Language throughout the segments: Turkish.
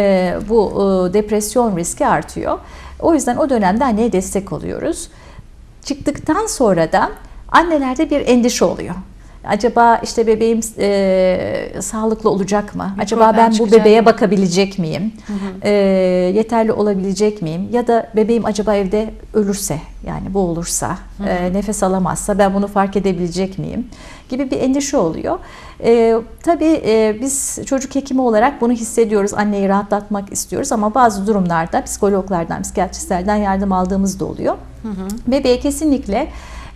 e, bu e, depresyon riski artıyor. O yüzden o dönemde anneye destek oluyoruz. Çıktıktan sonra da annelerde bir endişe oluyor. Acaba işte bebeğim e, sağlıklı olacak mı? Bir Acaba ben bu bebeğe mı? bakabilecek miyim? E, yeterli olabilecek miyim? Ya da bebeğim acaba evde ölürse yani boğulursa, e, nefes alamazsa ben bunu fark edebilecek miyim? Gibi bir endişe oluyor. E, tabii e, biz çocuk hekimi olarak bunu hissediyoruz. Anneyi rahatlatmak istiyoruz ama bazı durumlarda psikologlardan, psikiyatristlerden yardım aldığımız da oluyor. Bebeğe kesinlikle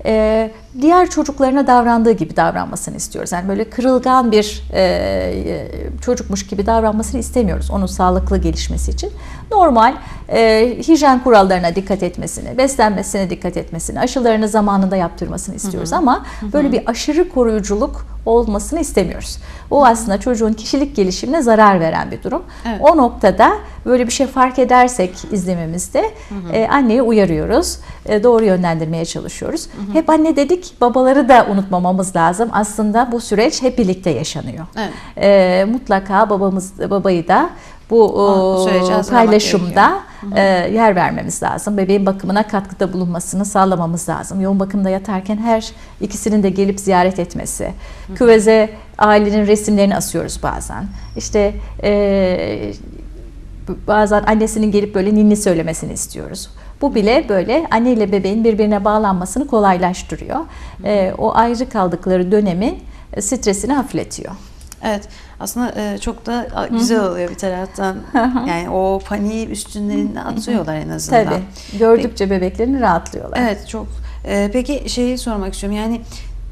e, diğer çocuklarına davrandığı gibi davranmasını istiyoruz. Yani böyle kırılgan bir e, e, çocukmuş gibi davranmasını istemiyoruz onun sağlıklı gelişmesi için. Normal e, hijyen kurallarına dikkat etmesini, beslenmesine dikkat etmesini, aşılarını zamanında yaptırmasını istiyoruz ama böyle bir aşırı koruyuculuk olmasını istemiyoruz. O aslında çocuğun kişilik gelişimine zarar veren bir durum. Evet. O noktada böyle bir şey fark edersek izlemimizde e, anneyi uyarıyoruz. E, doğru yönlendirmeye çalışıyoruz. Hep anne dedik babaları da unutmamamız lazım. Aslında bu süreç hep birlikte yaşanıyor. Evet. E, mutlaka babamız babayı da bu sürece hazırlamak paylaşımda e, yer vermemiz lazım. Bebeğin bakımına katkıda bulunmasını sağlamamız lazım. Yoğun bakımda yatarken her ikisinin de gelip ziyaret etmesi. Küveze ailenin resimlerini asıyoruz bazen. İşte e, bazen annesinin gelip böyle ninni söylemesini istiyoruz. Bu bile böyle anne ile bebeğin birbirine bağlanmasını kolaylaştırıyor. E, o ayrı kaldıkları dönemin e, stresini hafifletiyor. Evet. Aslında e, çok da güzel oluyor bir taraftan. yani o paniği üstünlerine atıyorlar en azından. Tabii. Gördükçe bebeklerini rahatlıyorlar. Evet çok. E, peki şeyi sormak istiyorum. Yani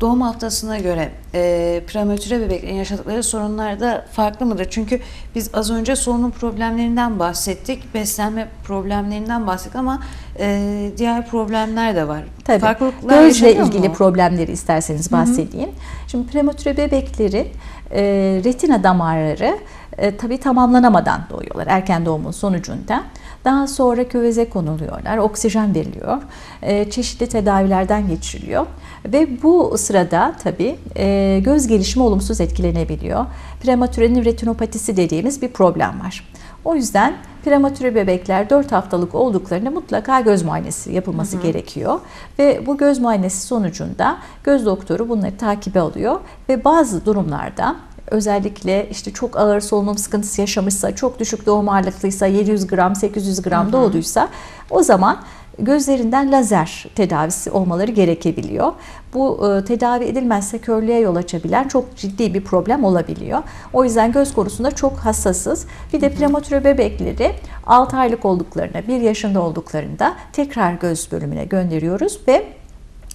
doğum haftasına göre e, prematüre bebeklerin yaşadıkları sorunlar da farklı mıdır? Çünkü biz az önce solunum problemlerinden bahsettik, beslenme problemlerinden bahsettik ama e, diğer problemler de var. Tabii. Farklılıklar Gözle ilgili mu? problemleri isterseniz bahsedeyim. Şimdi prematüre bebeklerin e, retina damarları e, tabii tamamlanamadan doğuyorlar erken doğumun sonucunda. Daha sonra köveze konuluyorlar, oksijen veriliyor, e, çeşitli tedavilerden geçiriliyor ve bu sırada tabii e, göz gelişimi olumsuz etkilenebiliyor. Prematürenin retinopatisi dediğimiz bir problem var. O yüzden prematüre bebekler 4 haftalık olduklarında mutlaka göz muayenesi yapılması gerekiyor. Ve bu göz muayenesi sonucunda göz doktoru bunları takibe alıyor ve bazı durumlarda özellikle işte çok ağır solunum sıkıntısı yaşamışsa, çok düşük doğum ağırlıklıysa, 700 gram, 800 gram doğduysa o zaman gözlerinden lazer tedavisi olmaları gerekebiliyor. Bu e, tedavi edilmezse körlüğe yol açabilen çok ciddi bir problem olabiliyor. O yüzden göz konusunda çok hassasız. Bir de prematüre bebekleri 6 aylık olduklarında, 1 yaşında olduklarında tekrar göz bölümüne gönderiyoruz ve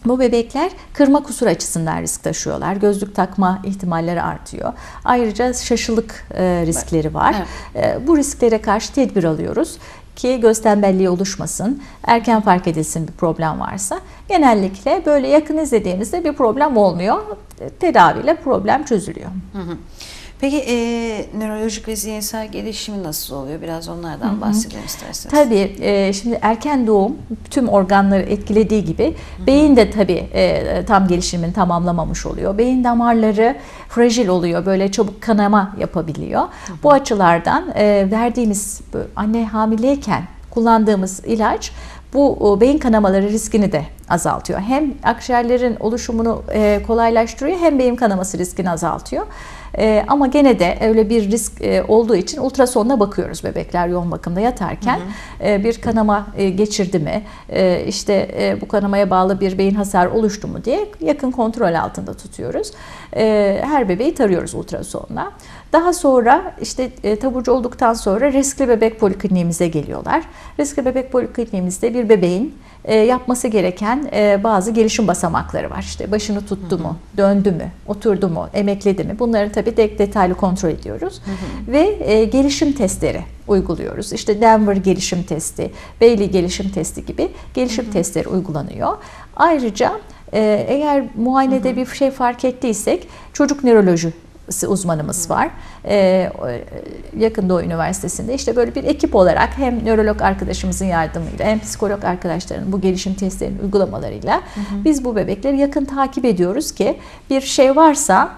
bu bebekler kırma kusur açısından risk taşıyorlar. Gözlük takma ihtimalleri artıyor. Ayrıca şaşılık e, riskleri var. E, bu risklere karşı tedbir alıyoruz ki göz tembelliği oluşmasın, erken fark edilsin bir problem varsa. Genellikle böyle yakın izlediğimizde bir problem olmuyor. Tedaviyle problem çözülüyor. Hı hı. Peki e, nörolojik ve zihinsel gelişimi nasıl oluyor? Biraz onlardan bahsedelim isterseniz. Tabii e, şimdi erken doğum tüm organları etkilediği gibi beyin de tabii e, tam gelişimini tamamlamamış oluyor. Beyin damarları fragil oluyor. Böyle çabuk kanama yapabiliyor. Bu açılardan e, verdiğimiz anne hamileyken kullandığımız ilaç bu beyin kanamaları riskini de azaltıyor. Hem akciğerlerin oluşumunu e, kolaylaştırıyor hem beyin kanaması riskini azaltıyor. E, ama gene de öyle bir risk e, olduğu için ultrasonla bakıyoruz bebekler yoğun bakımda yatarken. E, bir kanama e, geçirdi mi, e, işte e, bu kanamaya bağlı bir beyin hasar oluştu mu diye yakın kontrol altında tutuyoruz. E, her bebeği tarıyoruz ultrasonla. Daha sonra işte e, taburcu olduktan sonra riskli bebek polikliniğimize geliyorlar. Riskli bebek polikliniğimizde bir bebeğin yapması gereken e, bazı gelişim basamakları var. İşte başını tuttu mu, döndü mü, oturdu mu, emekledi mi? Bunları tabii de, detaylı kontrol ediyoruz. Ve e, gelişim testleri uyguluyoruz. İşte Denver gelişim testi, Bailey gelişim testi gibi gelişim testleri uygulanıyor. Ayrıca e, eğer muayenede bir şey fark ettiysek çocuk nöroloji uzmanımız var. Ee, yakın Doğu Üniversitesi'nde işte böyle bir ekip olarak hem nörolog arkadaşımızın yardımıyla hem psikolog arkadaşların bu gelişim testlerinin uygulamalarıyla biz bu bebekleri yakın takip ediyoruz ki bir şey varsa